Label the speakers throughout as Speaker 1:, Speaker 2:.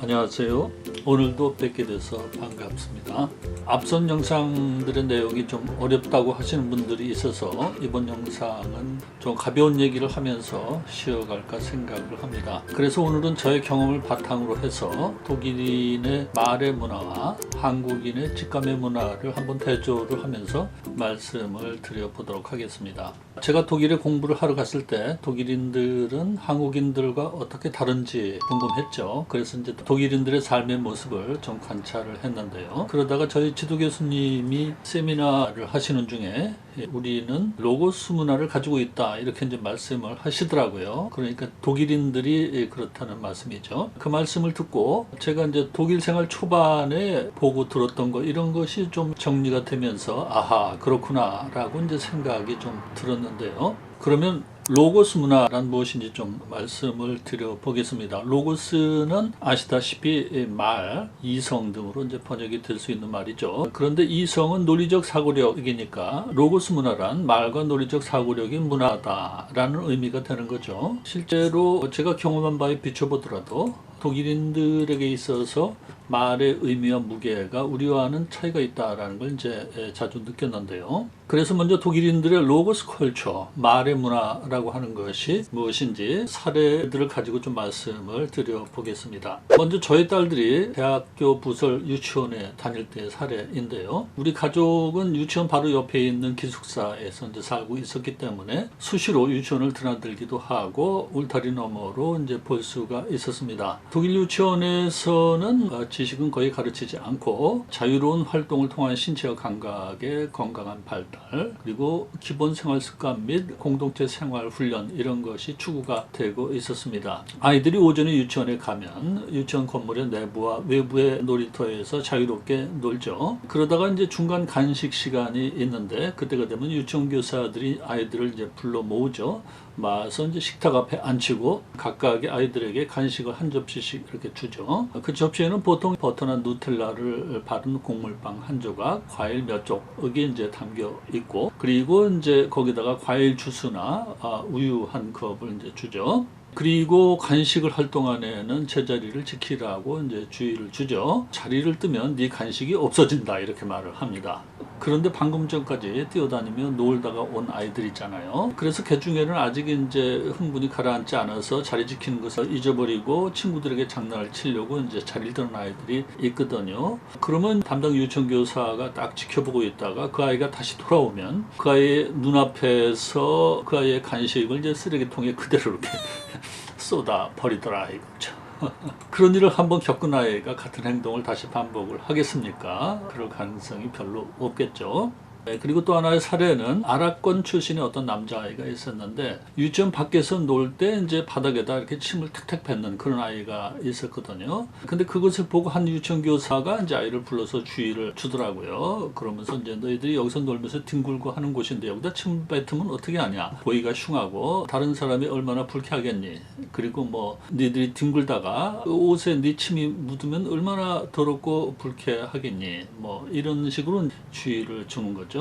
Speaker 1: 안녕하세요. 오늘도 뵙게 돼서 반갑습니다. 앞선 영상들의 내용이 좀 어렵다고 하시는 분들이 있어서 이번 영상은 좀 가벼운 얘기를 하면서 쉬어갈까 생각을 합니다. 그래서 오늘은 저의 경험을 바탕으로 해서 독일인의 말의 문화와 한국인의 직감의 문화를 한번 대조를 하면서 말씀을 드려보도록 하겠습니다. 제가 독일에 공부를 하러 갔을 때 독일인들은 한국인들과 어떻게 다른지 궁금했죠. 그래서 이제 독일인들의 삶의 모습을 좀 관찰을 했는데요. 그러다가 저희 지도 교수님이 세미나를 하시는 중에 우리는 로고스 문화를 가지고 있다 이렇게 이제 말씀을 하시더라고요. 그러니까 독일인들이 그렇다는 말씀이죠. 그 말씀을 듣고 제가 이제 독일 생활 초반에 보고 들었던 거 이런 것이 좀 정리가 되면서 아하 그렇구나라고 이제 생각이 좀 들었는데요. 그러면 로고스 문화란 무엇인지 좀 말씀을 드려보겠습니다. 로고스는 아시다시피 말, 이성 등으로 이제 번역이 될 수 있는 말이죠. 그런데 이성은 논리적 사고력이니까 로고스 문화란 말과 논리적 사고력이 문화다라는 의미가 되는 거죠. 실제로 제가 경험한 바에 비춰보더라도 독일인들에게 있어서 말의 의미와 무게가 우리와는 차이가 있다라는 걸 이제 자주 느꼈는데요. 그래서 먼저 독일인들의 로고스 컬처, 말의 문화라고 하는 것이 무엇인지 사례들을 가지고 좀 말씀을 드려보겠습니다. 먼저 저희 딸들이 대학교 부설 유치원에 다닐 때 사례인데요. 우리 가족은 유치원 바로 옆에 있는 기숙사에서 이제 살고 있었기 때문에 수시로 유치원을 드나들기도 하고 울타리 너머로 이제 볼 수가 있었습니다. 독일 유치원에서는 어, 지식은 거의 가르치지 않고 자유로운 활동을 통한 신체와 감각의 건강한 발달 그리고 기본 생활 습관 및 공동체 생활 훈련 이런 것이 추구가 되고 있었습니다. 아이들이 오전에 유치원에 가면 유치원 건물의 내부와 외부의 놀이터에서 자유롭게 놀죠. 그러다가 이제 중간 간식 시간이 있는데 그때가 되면 유치원 교사들이 아이들을 이제 불러 모으죠. 마서 이제 식탁 앞에 앉히고 각각의 아이들에게 간식을 한 접시씩 이렇게 주죠. 그 접시에는 보통 버터나 누텔라를 바른 곡물빵 한 조각, 과일 몇 쪽이 이제 담겨 있고 그리고 이제 거기다가 과일 주스나 아, 우유 한 컵을 이제 주죠. 그리고 간식을 할 동안에는 제자리를 지키라고 이제 주의를 주죠. 자리를 뜨면 네 간식이 없어진다 이렇게 말을 합니다. 그런데 방금 전까지 뛰어다니며 놀다가 온 아이들 있잖아요. 그래서 그 중에는 아직 이제 흥분이 가라앉지 않아서 자리 지키는 것을 잊어버리고 친구들에게 장난을 치려고 이제 자리를 드는 아이들이 있거든요. 그러면 담당 유치원 교사가 딱 지켜보고 있다가 그 아이가 다시 돌아오면 그 아이의 눈앞에서 그 아이의 간식을 이제 쓰레기통에 그대로 이렇게 쏟아 버리더라 이거죠. 그런 일을 한번 겪은 아이가 같은 행동을 다시 반복을 하겠습니까? 그럴 가능성이 별로 없겠죠. 네, 그리고 또 하나의 사례는 아랍권 출신의 어떤 남자아이가 있었는데 유치원 밖에서 놀 때 이제 바닥에다 이렇게 침을 탁탁 뱉는 그런 아이가 있었거든요. 근데 그것을 보고 한 유치원 교사가 이제 아이를 불러서 주의를 주더라고요. 그러면서 이제 너희들이 여기서 놀면서 뒹굴고 하는 곳인데 여기다 침 뱉으면 어떻게 하냐. 보기가 흉하고 다른 사람이 얼마나 불쾌하겠니. 그리고 뭐 니들이 뒹굴다가 옷에 네 침이 묻으면 얼마나 더럽고 불쾌하겠니. 뭐 이런 식으로 주의를 주는 거죠.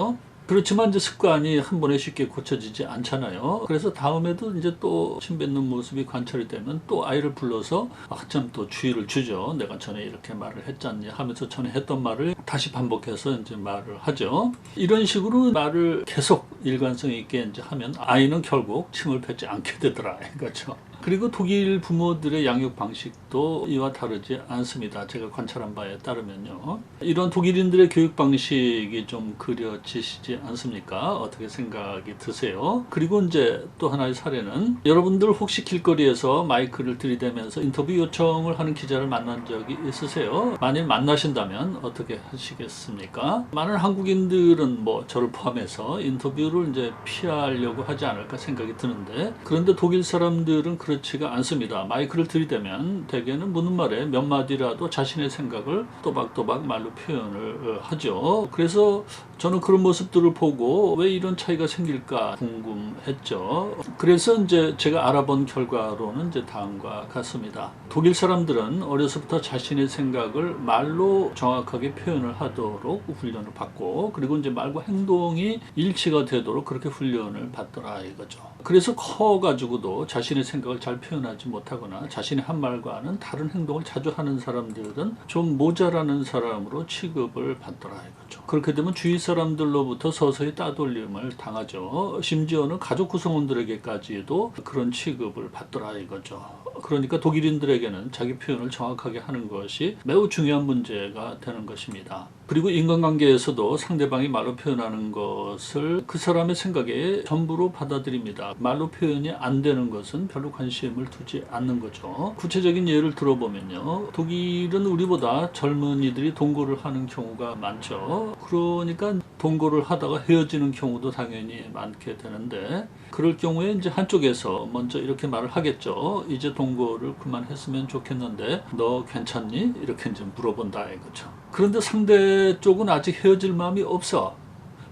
Speaker 1: 그렇지만 이제 습관이 한 번에 쉽게 고쳐지지 않잖아요. 그래서 다음에도 이제 또 침 뱉는 모습이 관찰이 되면 또 아이를 불러서 한참 또 주의를 주죠. 내가 전에 이렇게 말을 했잖니 하면서 전에 했던 말을 다시 반복해서 이제 말을 하죠. 이런 식으로 말을 계속 일관성 있게 이제 하면 아이는 결국 침을 뱉지 않게 되더라. 이거죠. 그리고 독일 부모들의 양육 방식도 이와 다르지 않습니다. 제가 관찰한 바에 따르면요. 이런 독일인들의 교육 방식이 좀 그려지시지 않습니까? 어떻게 생각이 드세요? 그리고 이제 또 하나의 사례는 여러분들 혹시 길거리에서 마이크를 들이대면서 인터뷰 요청을 하는 기자를 만난 적이 있으세요? 만일 만나신다면 어떻게 하시겠습니까? 많은 한국인들은 뭐 저를 포함해서 인터뷰를 이제 피하려고 하지 않을까 생각이 드는데 그런데 독일 사람들은 그렇지가 않습니다. 마이크를 들이대면 대개는 묻는 말에 몇 마디라도 자신의 생각을 또박또박 말로 표현을 어, 하죠. 그래서 저는 그런 모습들을 보고 왜 이런 차이가 생길까 궁금했죠. 그래서 이제 제가 알아본 결과로는 이제 다음과 같습니다. 독일 사람들은 어려서부터 자신의 생각을 말로 정확하게 표현을 하도록 훈련을 받고 그리고 이제 말과 행동이 일치가 되도록 그렇게 훈련을 받더라 이거죠. 그래서 커 가지고도 자신의 생각을 생각을 잘 표현하지 못하거나 자신의 한 말과는 다른 행동을 자주 하는 사람들은 좀 모자라는 사람으로 취급을 받더라 이거죠. 그렇게 되면 주위 사람들로부터 서서히 따돌림을 당하죠. 심지어는 가족 구성원들에게까지도 그런 취급을 받더라 이거죠. 그러니까 독일인들에게는 자기 표현을 정확하게 하는 것이 매우 중요한 문제가 되는 것입니다. 그리고 인간관계에서도 상대방이 말로 표현하는 것을 그 사람의 생각에 전부로 받아들입니다. 말로 표현이 안 되는 것은 별로 관심 을 두지 않는 거죠. 구체적인 예를 들어보면요. 독일은 우리보다 젊은이들이 동거를 하는 경우가 많죠. 그러니까 동거를 하다가 헤어지는 경우도 당연히 많게 되는데 그럴 경우에 이제 한쪽에서 먼저 이렇게 말을 하겠죠. 이제 동거를 그만했으면 좋겠는데 너 괜찮니? 이렇게 이제 물어본다 이거죠. 그런데 상대 쪽은 아직 헤어질 마음이 없어.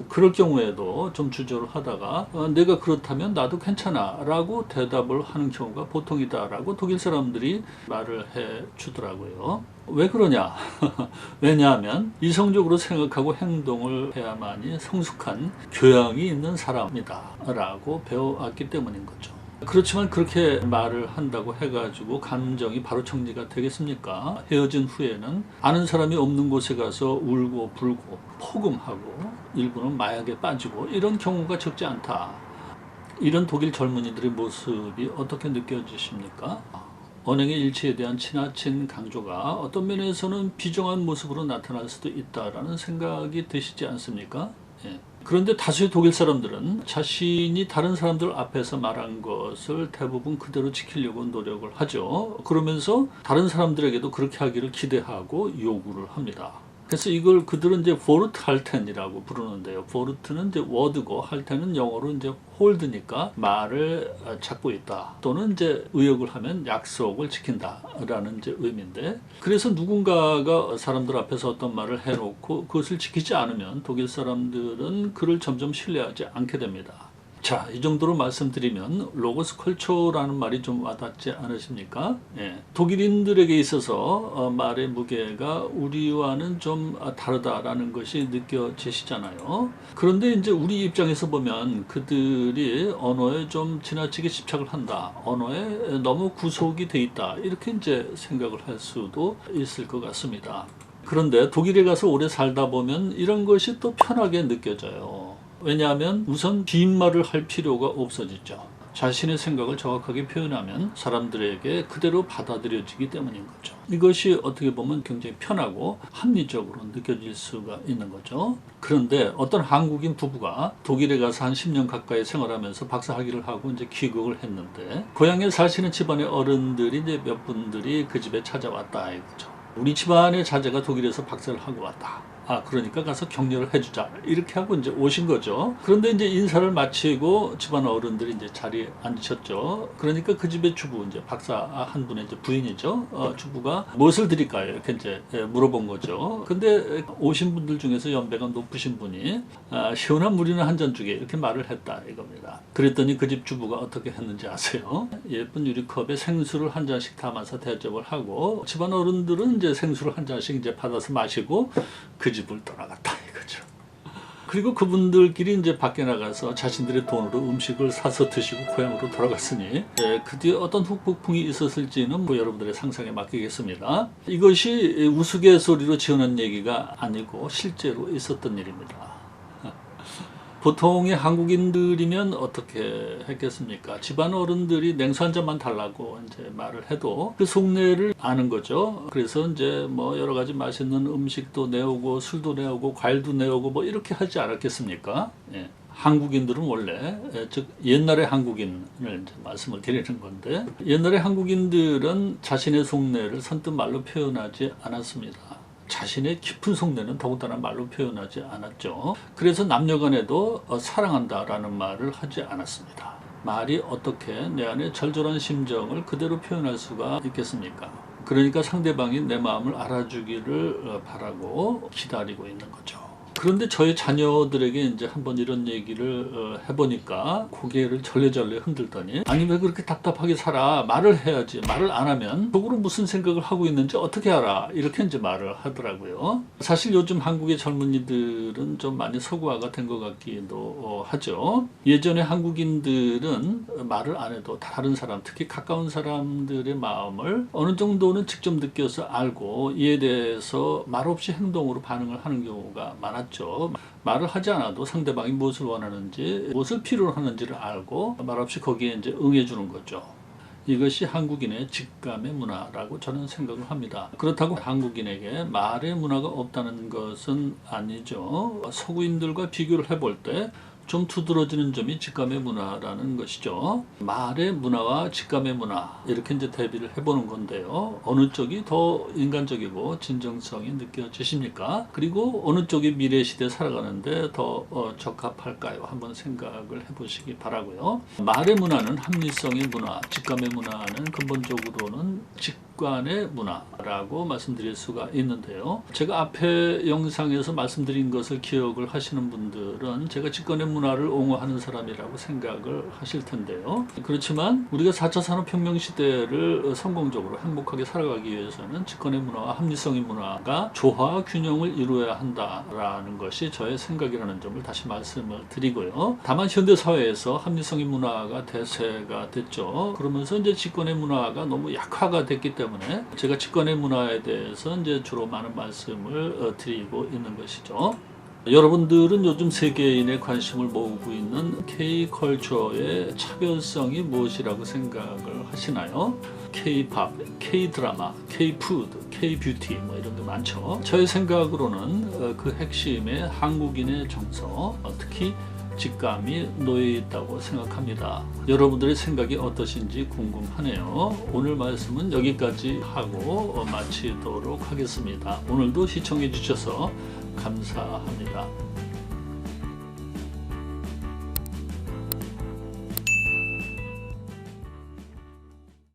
Speaker 1: 그럴 경우에도 좀 주저를 하다가 어, 내가 그렇다면 나도 괜찮아 라고 대답을 하는 경우가 보통이다 라고 독일 사람들이 말을 해 주더라고요. 왜 그러냐? 왜냐하면 이성적으로 생각하고 행동을 해야만이 성숙한 교양이 있는 사람이다 라고 배워왔기 때문인 거죠. 그렇지만 그렇게 말을 한다고 해가지고 감정이 바로 정리가 되겠습니까? 헤어진 후에는 아는 사람이 없는 곳에 가서 울고 불고 포금하고 일부는 마약에 빠지고 이런 경우가 적지 않다. 이런 독일 젊은이들의 모습이 어떻게 느껴지십니까? 언행의 일치에 대한 지나친 강조가 어떤 면에서는 비정한 모습으로 나타날 수도 있다라는 생각이 드시지 않습니까? 예. 그런데 다수의 독일 사람들은 자신이 다른 사람들 앞에서 말한 것을 대부분 그대로 지키려고 노력을 하죠. 그러면서 다른 사람들에게도 그렇게 하기를 기대하고 요구를 합니다. 그래서 이걸 그들은 이제 포르트 할텐이라고 부르는데요. 포르트는 이제 워드고 할텐은 영어로 이제 홀드니까 말을 찾고 있다. 또는 이제 의역을 하면 약속을 지킨다라는 이제 의미인데 그래서 누군가가 사람들 앞에서 어떤 말을 해놓고 그것을 지키지 않으면 독일 사람들은 그를 점점 신뢰하지 않게 됩니다. 자, 이 정도로 말씀드리면 로고스 컬처라는 말이 좀 와닿지 않으십니까? 예. 독일인들에게 있어서 어, 말의 무게가 우리와는 좀 다르다라는 것이 느껴지시잖아요. 그런데 이제 우리 입장에서 보면 그들이 언어에 좀 지나치게 집착을 한다. 언어에 너무 구속이 돼 있다. 이렇게 이제 생각을 할 수도 있을 것 같습니다. 그런데 독일에 가서 오래 살다 보면 이런 것이 또 편하게 느껴져요. 왜냐하면 우선 빈말을 할 필요가 없어지죠. 자신의 생각을 정확하게 표현하면 사람들에게 그대로 받아들여지기 때문인 거죠. 이것이 어떻게 보면 굉장히 편하고 합리적으로 느껴질 수가 있는 거죠. 그런데 어떤 한국인 부부가 독일에 가서 한 10년 가까이 생활하면서 박사학위를 하고 이제 귀국을 했는데 고향에 사시는 집안의 어른들이 이제 몇 분들이 그 집에 찾아왔다 이거죠. 우리 집안의 자제가 독일에서 박사를 하고 왔다. 아, 그러니까 가서 격려를 해주자. 이렇게 하고 이제 오신 거죠. 그런데 이제 인사를 마치고 집안 어른들이 이제 자리에 앉으셨죠. 그러니까 그 집의 주부, 이제 박사 한 분의 이제 부인이죠. 어, 주부가 무엇을 드릴까요? 이렇게 이제 예, 물어본 거죠. 근데 오신 분들 중에서 연배가 높으신 분이 아, 시원한 물이나 한 잔 주게 이렇게 말을 했다 이겁니다. 그랬더니 그 집 주부가 어떻게 했는지 아세요? 예쁜 유리컵에 생수를 한 잔씩 담아서 대접을 하고 집안 어른들은 이제 생수를 한 잔씩 이제 받아서 마시고 그 집을 떠나갔다 이거죠. 그리고 그분들끼리 이제 밖에 나가서 자신들의 돈으로 음식을 사서 드시고 고향으로 돌아갔으니 예, 그 뒤에 어떤 후폭풍이 있었을지는 뭐 여러분들의 상상에 맡기겠습니다. 이것이 우스갯소리로 지어낸 얘기가 아니고 실제로 있었던 일입니다. 보통의 한국인들이면 어떻게 했겠습니까? 집안 어른들이 냉수 한 잔만 달라고 이제 말을 해도 그 속내를 아는 거죠. 그래서 이제 뭐 여러 가지 맛있는 음식도 내오고 술도 내오고 과일도 내오고 뭐 이렇게 하지 않았겠습니까? 예. 한국인들은 원래 예, 즉 옛날의 한국인을 말씀을 드리는 건데 옛날의 한국인들은 자신의 속내를 선뜻 말로 표현하지 않았습니다. 자신의 깊은 속내는 더군다나 말로 표현하지 않았죠. 그래서 남녀간에도 어, 사랑한다 라는 말을 하지 않았습니다. 말이 어떻게 내 안에 절절한 심정을 그대로 표현할 수가 있겠습니까? 그러니까 상대방이 내 마음을 알아주기를 어, 바라고 기다리고 있는 거죠. 그런데 저희 자녀들에게 이제 한번 이런 얘기를 어, 해보니까 고개를 절레절레 흔들더니 아니 왜 그렇게 답답하게 살아? 말을 해야지. 말을 안 하면 속으로 무슨 생각을 하고 있는지 어떻게 알아? 이렇게 이제 말을 하더라고요. 사실 요즘 한국의 젊은이들은 좀 많이 서구화가 된 것 같기도 어, 하죠. 예전에 한국인들은 말을 안 해도 다른 사람 특히 가까운 사람들의 마음을 어느 정도는 직접 느껴서 알고 이에 대해서 말없이 행동으로 반응을 하는 경우가 많았죠. 말을 하지 않아도 상대방이 무엇을 원하는지, 무엇을 필요로 하는지를 알고 말없이 거기에 이제 응해주는 거죠. 이것이 한국인의 직감의 문화라고 저는 생각을 합니다. 그렇다고 한국인에게 말의 문화가 없다는 것은 아니죠. 서구인들과 비교를 해볼 때 좀 두드러지는 점이 직감의 문화라는 것이죠. 말의 문화와 직감의 문화 이렇게 이제 대비를 해보는 건데요. 어느 쪽이 더 인간적이고 진정성이 느껴지십니까? 그리고 어느 쪽이 미래 시대 에 살아가는데 더 어, 적합할까요? 한번 생각을 해보시기 바라고요. 말의 문화는 합리성의 문화, 직감의 문화는 근본적으로는 직 관의 문화라고 말씀드릴 수가 있는데요. 제가 앞에 영상에서 말씀드린 것을 기억을 하시는 분들은 제가 직관의 문화를 옹호하는 사람이라고 생각을 하실 텐데요. 그렇지만 우리가 4차 산업혁명 시대를 성공적으로 행복하게 살아가기 위해서는 직관의 문화와 합리성의 문화가 조화 균형을 이루어야 한다라는 것이 저의 생각이라는 점을 다시 말씀을 드리고요. 다만 현대 사회에서 합리성의 문화가 대세가 됐죠. 그러면서 이제 직관의 문화가 너무 약화가 됐기 때문에 제가 직관의 문화에 대해서 이제 주로 많은 말씀을 어, 드리고 있는 것이죠. 여러분들은 요즘 세계인의 관심을 모으고 있는 K-컬처의 차별성이 무엇이라고 생각을 하시나요? K-팝, K-드라마, K-푸드, K-뷰티 뭐 이런 게 많죠. 저의 생각으로는 어, 그 핵심에 한국인의 정서, 어, 특히 직감이 놓여 있다고 생각합니다. 여러분들의 생각이 어떠신지 궁금하네요. 오늘 말씀은 여기까지 하고 어, 마치도록 하겠습니다. 오늘도 시청해 주셔서 감사합니다.